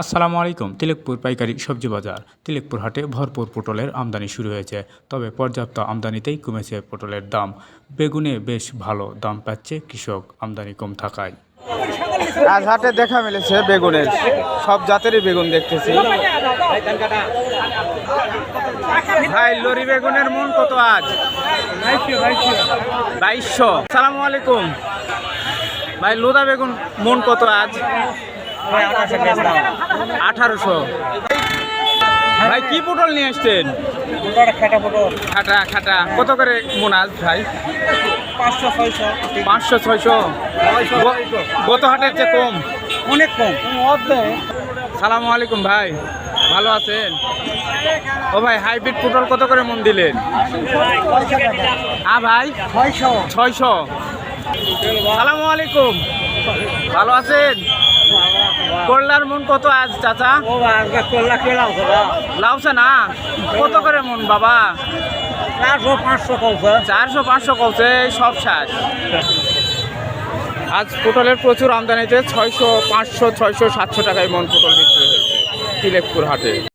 আসসালামু আলাইকুম। তিলেকপুর পাইকারি সবজি বাজার। তিলেকপুর হাটে ভরপুর পটলের আমদানি শুরু হয়েছে, তবে পর্যাপ্ত আমদানিতেই কমেছে পটলের দাম। বেগুনে বেশ ভালো দাম পাচ্ছে কৃষক, আমদানি কম থাকায়। আজ হাটে দেখা মিলেছে বেগুনের। সব জাতেরই বেগুন দেখতেছি। ভাই, লরি বেগুনের মন কত আজ? বাইশশো। সালামু আলাইকুম। ভাই, লোদা বেগুন মন কত আজ? আঠারোশো ভাই কি পটল নিয়ে আসছেন? খাটা খাটা কত করে মন আজ ভাই? পাঁচশো ছয়শো। পাঁচশো ছয়শো। গত হাটের চেয়ে কম? অনেক কম। সালাম আলাইকুম ভাই। ভালো আছেন? ও ভাই হাইব্রিড পটল কত করে মন দিলেন? হ্যাঁ ভাই ছয়শো। ছয়শো। সালামু আলাইকুম। ভালো আছেন? করলার মন কত আজ চাচা? লাউছে না? কত করে মন বাবা? চারশো পাঁচশো কমছে চারশো পাঁচশো কৌছে সব ষাট আজ পটলের প্রচুর আমদানিতে ছয়শো পাঁচশো ছয়শো সাতশো টাকায় মন পটল বিক্রি হয়েছে তিলেকপুর হাটে।